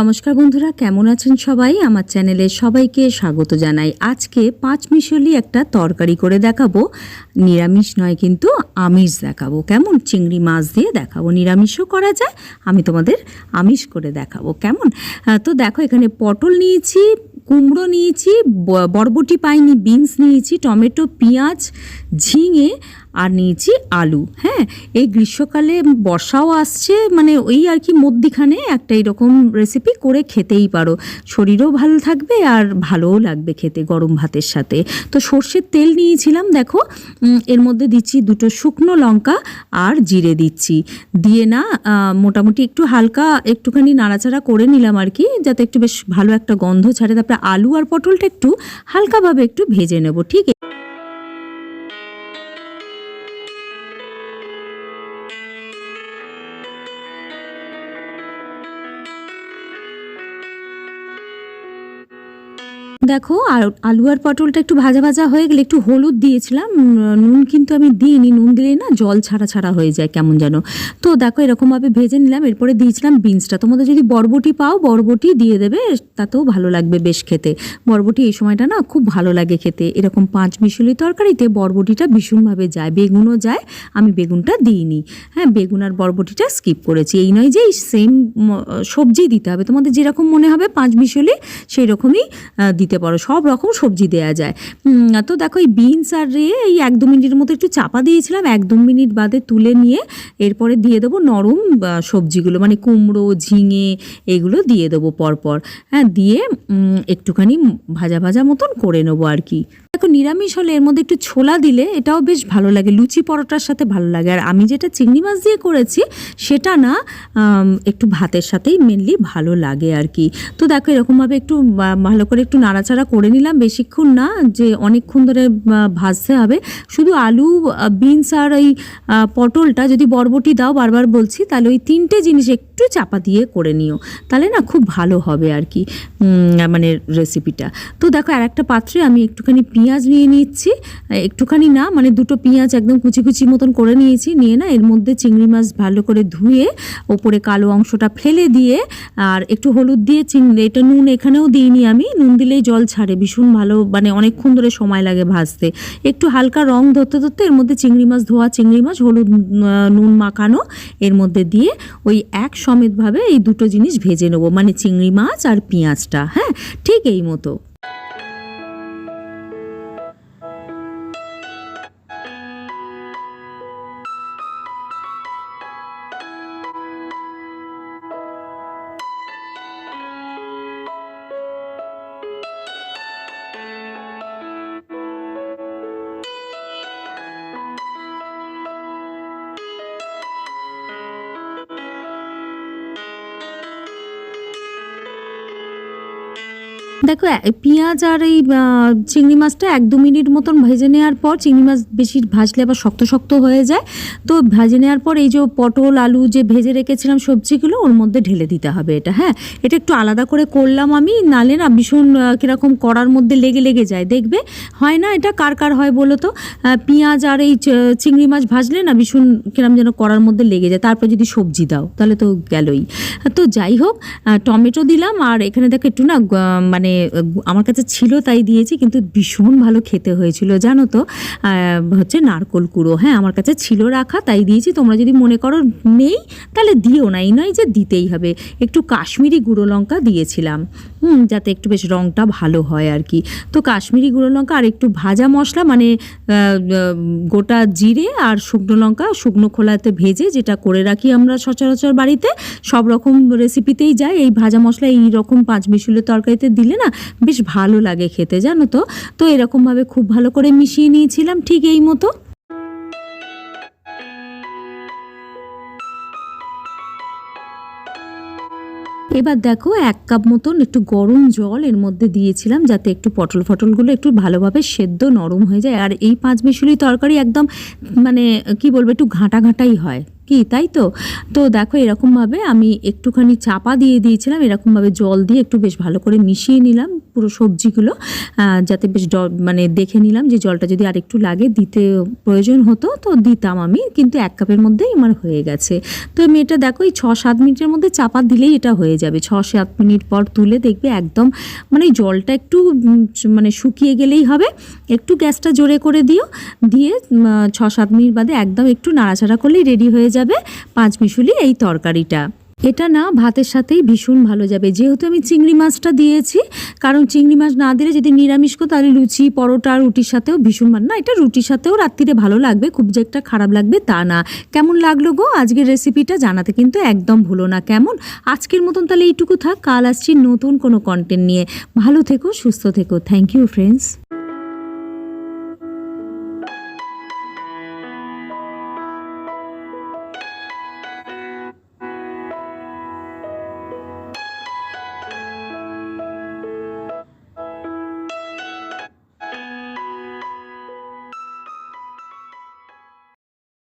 নমস্কার বন্ধুরা, কেমন আছেন সবাই? আমার চ্যানেলে সবাইকে স্বাগত জানাই। আজকে পাঁচ মিশলি একটা তরকারি করে দেখাবো। নিরামিষ নয় কিন্তু আমিষ দেখাবো। কেমন চিংড়ি মাছ দিয়ে দেখাবো? নিরামিষও করা যায়, আমি তোমাদের আমিষ করে দেখাবো। কেমন? তো দেখো, এখানে পটল নিয়েছি, কুমড়ো নিয়েছি বরবটি পাইনি, বিনস নিয়েছি, টমেটো, পেঁয়াজ, ঝিঙে আর নিয়েছি আলু। হ্যাঁ এই গ্রীষ্মকালে বর্ষাও আসছে মানে ওই আর কি মধ্যিখানে একটা এরকম রেসিপি করে খেতেই পারো। শরীরও ভালো থাকবে আর ভালোও লাগবে খেতে গরম ভাতের সাথে। তো সর্ষের তেল নিয়েছিলাম, দেখো এর মধ্যে দিচ্ছি দুটো শুকনো লঙ্কা আর জিরে দিচ্ছি। দিয়ে না মোটামুটি একটু হালকা একটুখানি নাড়াচাড়া করে নিলাম আর কি, যাতে একটু বেশ ভালো একটা গন্ধ ছাড়ে। তারপরে আলু আর পটলটা একটু হালকাভাবে একটু ভেজে নেব, ঠিক দেখো আর আলু আর পটলটা একটু ভাজা ভাজা হয়ে গেলে একটু হলুদ দিয়েছিলাম নুন কিন্তু আমি দিইনি নুন দিলেই না জল ছাড়া ছাড়া হয়ে যায় কেমন যেন। তো দেখো এরকমভাবে ভেজে নিলাম এরপরে দিয়েছিলাম বিনসটা। তোমাদের যদি বরবটি পাও বরবটি দিয়ে দেবে তাতেও ভালো লাগবে বেশ খেতে। বরবটি এই সময়টা না খুব ভালো লাগে খেতে। এরকম পাঁচ মিশলি তরকারিতে বরবটিটা ভীষণভাবে যায় বেগুনও যায় আমি বেগুনটা দিইনি। হ্যাঁ বেগুন আর বরবটিটা স্কিপ করেছি। এই নয় যে সেম সবজি দিতে হবে। তোমাদের যেরকম মনে হবে পাঁচ মিশলি সেই রকমই আহ, দিতে পারো, সব রকম সবজি দেওয়া যায়। তো দেখো এই বিনস আর রে এই এক দু মিনিটের মতো একটু চাপা দিয়েছিলাম, এক দু মিনিট বাদে তুলে নিয়ে এরপরে দিয়ে দেবো নরম সবজিগুলো মানে কুমড়ো, ঝিঙে, এগুলো দিয়ে দেবো পরপর। হ্যাঁ দিয়ে একটুখানি ভাজা ভাজা মতন করে নেব আর কি। দেখো, নিরামিষ হলে এর মধ্যে একটু ছোলা দিলে এটাও বেশ ভালো লাগে, লুচি পরোটার সাথে ভালো লাগে। আর আমি যেটা চিংড়ি মাছ দিয়ে করেছি, সেটা না একটু ভাতের সাথেই মেনলি ভালো লাগে আর কি। তো দেখো, এরকমভাবে একটু ভালো করে একটু নাড়াচাড়া করে নিলাম। বেশিক্ষণ না, যে অনেকক্ষণ ধরে ভাজতে হবে। শুধু আলু বিনস আর ওই পটলটা যদি বরবটি দাও বারবার বলছি, তাহলে ওই তিনটে জিনিস একটু চাপা দিয়ে করে নিও। তাহলে না, খুব ভালো হবে আর কি মানে রেসিপিটা তো দেখো আর একটা পাত্রে আমি একটুখানি পেঁয়াজ নিয়ে নিচ্ছি। একটুখানি না মানে দুটো পেঁয়াজ একদম কুচি কুচি মতন করে নিয়েছি। নিয়ে না, এর মধ্যে চিংড়ি মাছ ভালো করে ধুয়ে, ওপরে কালো অংশটা ফেলে দিয়ে, আর একটু হলুদ দিয়ে চিংড়ি, এটা নুন এখানেও দিইনি আমি, নুন দিলেই জল ছাড়ে, ভীষণ ভালো মানে অনেকক্ষণ ধরে সময় লাগে ভাজতে। একটু হালকা রং ধরতে ধরতে এর মধ্যে চিংড়ি মাছ, ধোয়া চিংড়ি মাছ, হলুদ নুন মাখানো, এর মধ্যে দিয়ে ওই এক সমেতভাবে এই দুটো জিনিস ভেজে নেব মানে চিংড়ি মাছ আর পেঁয়াজটা হ্যাঁ ঠিক এই মতো। দেখো পেঁয়াজ আর এই চিংড়ি মাছটা এক দু মিনিট মতন ভেজে নেওয়ার পর চিংড়ি মাছ বেশি ভাজলে আবার শক্ত শক্ত হয়ে যায়। তো ভেজে নেওয়ার পর এই যে পটল, আলু যে ভেজে রেখেছিলাম সবজিগুলো, ওর মধ্যে ঢেলে দিতে হবে এটা হ্যাঁ? এটা একটু আলাদা করে করলাম আমি, নালে না ভীষণ কীরকম কড়ার মধ্যে লেগে লেগে যায়, দেখবে? হয় না এটা কার কার হয় বলো তো? পেঁয়াজ আর এই চিংড়ি মাছ ভাজলে না ভীষণ কিরম যেন কড়ার মধ্যে লেগে যায়, তারপর যদি সবজি দাও, তাহলে তো গেলই। তো যাই হোক টমেটো দিলাম, আর এখানে দেখো একটু না, গ- মানে আমার কাছে ছিল তাই দিয়েছি, কিন্তু ভীষণ ভালো খেতে হয়েছিল, জানো তো। হচ্ছে নারকোল কুড়ো হ্যাঁ আমার কাছে ছিল রাখা, তাই দিয়েছি। তোমরা যদি মনে করো নেই, তাহলে দিও না, এই নয় যে দিতেই হবে। একটু কাশ্মীরি গুঁড়ো লঙ্কা দিয়েছিলাম। হুম, যাতে একটু বেশ রঙটা ভালো হয় আর কি। তো কাশ্মীরি গুঁড়ো লঙ্কা আর একটু ভাজা মশলা মানে গোটা জিরে আর শুকনো লঙ্কা শুকনো খোলাতে ভেজে যেটা করে রাখি আমরা সচরাচর বাড়িতে, সব রকম রেসিপিতেই যায়। এই ভাজা মশলা এই রকম পাঁচ মিশুলের তরকারিতে দিলে না বেশ ভালো লাগে খেতে, জানো তো? তো এরকমভাবে খুব ভালো করে মিশিয়ে নিয়েছিলাম ঠিক এই মতো। এবার দেখো এক কাপ মতন একটু গরম জল এর মধ্যে দিয়েছিলাম যাতে একটু পটল ফটলগুলো একটু ভালোভাবে সেদ্ধ নরম হয়ে যায়। আর এই পাঁচ মিশুলি তরকারি একদম মানে কি বলব একটু ঘাঁটা ঘাঁটাই হয়। কি, তাই তো? তো দেখো, এরকমভাবে আমি একটুখানি চাপা দিয়ে দিয়েছিলাম, এরকমভাবে জল দিয়ে একটু বেশ ভালো করে মিশিয়ে নিলাম পুরো সবজিগুলো যাতে বেশ মানে দেখে নিলাম যে জলটা যদি আর একটু লাগে, দিতে প্রয়োজন হতো, তো দিতাম আমি, কিন্তু এক কাপের মধ্যেই আমার হয়ে গেছে। তো আমি এটা দেখো, এই ছ সাত মিনিটের মধ্যে চাপা দিলেই এটা হয়ে যাবে। ছ সাত মিনিট পর তুলে দেখবে একদম মানে জলটা একটু মানে শুকিয়ে গেলেই হবে। একটু গ্যাসটা জোরে করে দিও, দিয়ে ছ সাত মিনিট বাদে একদম একটু নাড়াচাড়া করলেই রেডি হয়ে যাবে। পাঁচ মিশুলি এই তরকারিটা। এটা না ভাতের সাথেই ভীষণ ভালো যাবে। যেহেতু আমি চিংড়ি মাছটা দিয়েছি, কারণ চিংড়ি মাছ না দিলে যদি নিরামিষ করো তাহলে লুচি, পরোটা রুটির সাথেও ভীষণ ভালো। না, এটা রুটির সাথেও রাত্রিরে ভালো লাগবে, খুব যে একটা খারাপ লাগবে তা না। কেমন লাগল গো আজকের রেসিপিটা জানাতে কিন্তু একদম ভুলো না। কেমন? আজকের মতন তাহলে এইটুকু থাক। কাল আসছি নতুন কোনো কন্টেন্ট নিয়ে। ভালো থেকো, সুস্থ থেকো। Thank you friends